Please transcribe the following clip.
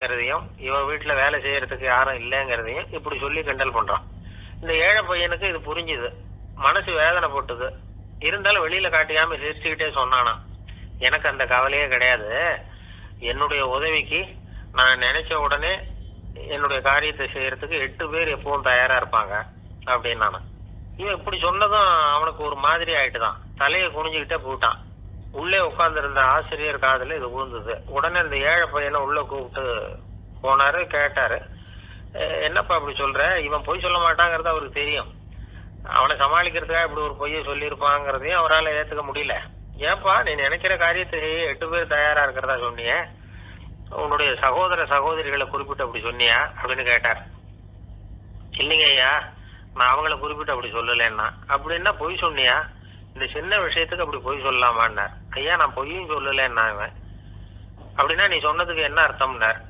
இல்லைங்கிறதையும் இவன் வீட்டில் வேலை செய்யறதுக்கு யாரும் இல்லைங்கிறதையும் இப்படி சொல்லி கிண்டல் பண்ணுறான் இந்த ஏழை பையனுக்கு இது புரிஞ்சுது. மனசு வேதனை போட்டுது. இருந்தாலும் வெளியில் காட்டியாமல் சிரிச்சுக்கிட்டே சொன்னானா. எனக்கு அந்த கவலையே கிடையாது. என்னுடைய உதவிக்கு நான் நினைச்ச உடனே என்னுடைய காரியத்தை செய்யறதுக்கு எட்டு பேர் எப்பவும் தயாராக இருப்பாங்க அப்படின்னு இவன் இப்படி சொன்னதும் அவனுக்கு ஒரு மாதிரி ஆயிட்டு தான் தலையை குனிஞ்சுக்கிட்டே போயிட்டான். உள்ளே உட்கார்ந்திருந்த ஆசிரியர் காதுல இது விழுந்தது உடனே இந்த ஏழை பையனை உள்ள கூப்பிட்டு போனாரு கேட்டாரு. என்னப்பா அப்படி சொல்ற? இவன் பொய் சொல்ல மாட்டாங்கிறது அவருக்கு தெரியும். அவனை சமாளிக்கிறதுக்காக இப்படி ஒரு பொய்யை சொல்லியிருப்பாங்கிறதையும் அவரால் ஏற்றுக்க முடியல. ஏன்பா நீ நினைக்கிற காரியத்தை செய்ய எட்டு பேர் தயாரா இருக்கிறதா சொன்னிய? உன்னுடைய சகோதர சகோதரிகளை குறிப்பிட்டு அப்படி சொன்னியா? அப்படின்னு கேட்டார். இல்லைங்க ஐயா நான் அவங்கள குறிப்பிட்டு அப்படி சொல்லலைன்னா. அப்படின்னா பொய் சொன்னியா? இந்த சின்ன விஷயத்துக்கு அப்படி பொய் சொல்லலாமான்னார். ஐயா நான் பொய்யும் சொல்லலைன்னா அப்படின்னா நீ சொன்னதுக்கு என்ன அர்த்தம்னார்?